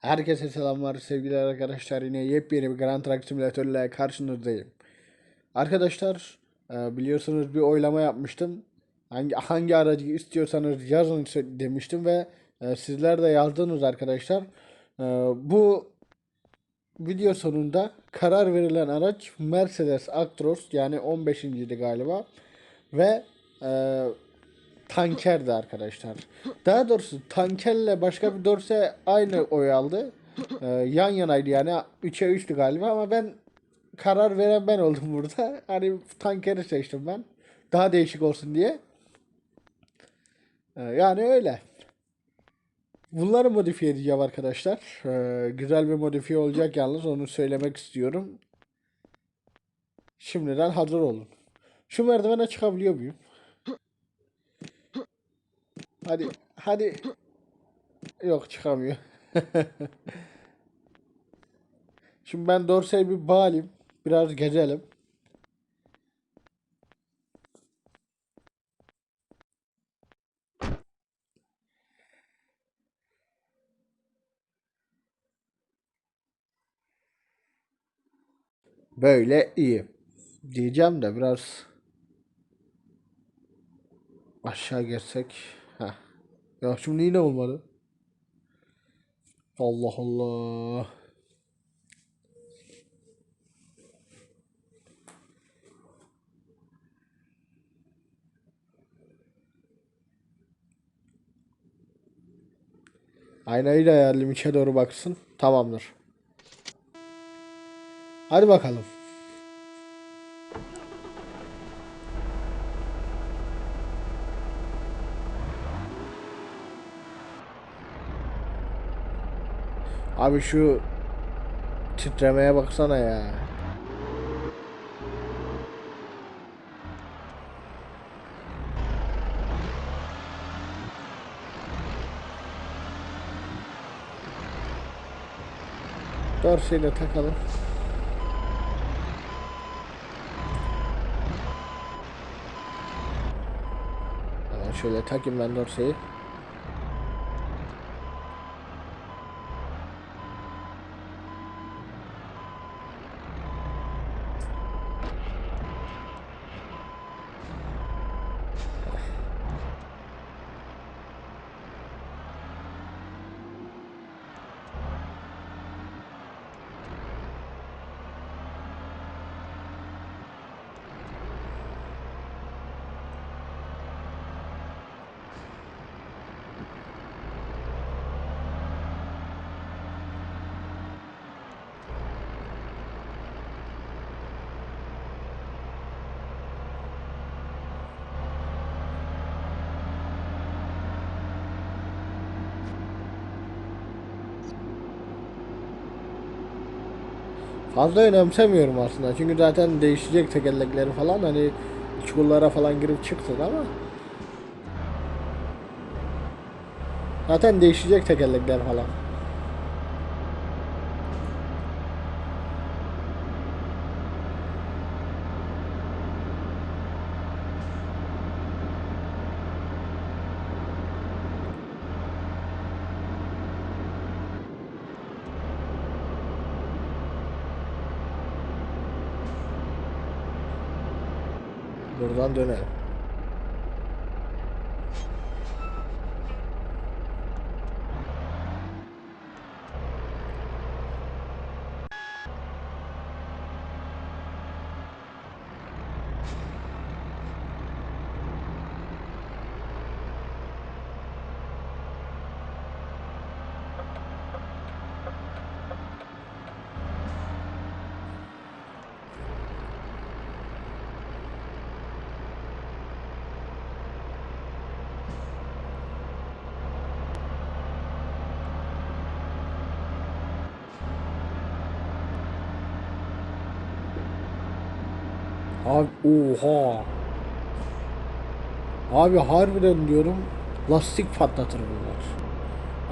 Herkese selamlar sevgili arkadaşlar. Yine yepyeni bir Grand Truck Simulator ile karşınızdayım. Arkadaşlar e, biliyorsunuz bir oylama yapmıştım. Hangi hangi aracı istiyorsanız yazın demiştim ve e, sizler de yazdınız arkadaşlar. E, Bu video sonunda karar verilen araç Mercedes Actros yani 15. idi galiba ve tankerdi arkadaşlar. Daha doğrusu tankerle başka bir dorse aynı oy aldı. Ee, yan yanaydı yani 3'e 3'tü galiba ama ben karar veren ben oldum burada. Hani tankeri seçtim ben. Daha değişik olsun diye. Ee, yani öyle. Bunları modifiye edeceğim arkadaşlar. Ee, güzel bir modifiye olacak yalnız onu söylemek istiyorum. Şimdiden hazır olun. Şu merdivene çıkabiliyor muyum? Hadi, hadi. Yok çıkamıyor. Şimdi ben Dorsey'e bir bağlayayım. Biraz gezelim. Böyle iyi. Diyeceğim de biraz aşağı geçsek. Ya şimdi yine olmadı. Allah Allah. Aynayı da ayarlayayım içe doğru baksın. Tamamdır. Hadi bakalım. Abi şu titremeye baksana ya. Dorseyi de takalım. Şöyle takayım ben dorseyi. Fazla önemsemiyorum aslında. Çünkü zaten değişecek tekerlekleri falan hani çukurlara falan girip çıksın ama zaten değişecek tekerlekler falan. Buradan dönelim. Abi oha. Abi harbiden diyorum lastik patlatır bunlar.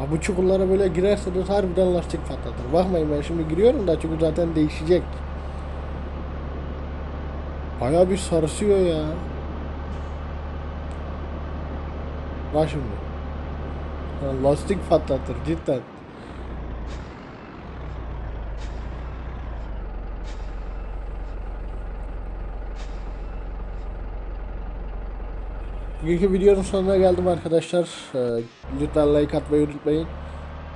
Abi bu çukurlara böyle girerseniz harbiden lastik patlatır. Bakmayın ben şimdi giriyorum da çünkü zaten değişecek. Baya bir sarsıyor ya. Bak şimdi. Lastik patlatır cidden. Bugünkü videonun sonuna geldim arkadaşlar. Ee, lütfen like atmayı unutmayın.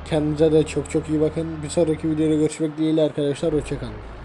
Kendinize de çok çok iyi bakın. Bir sonraki videoda görüşmek dileğiyle arkadaşlar. Hoşçakalın.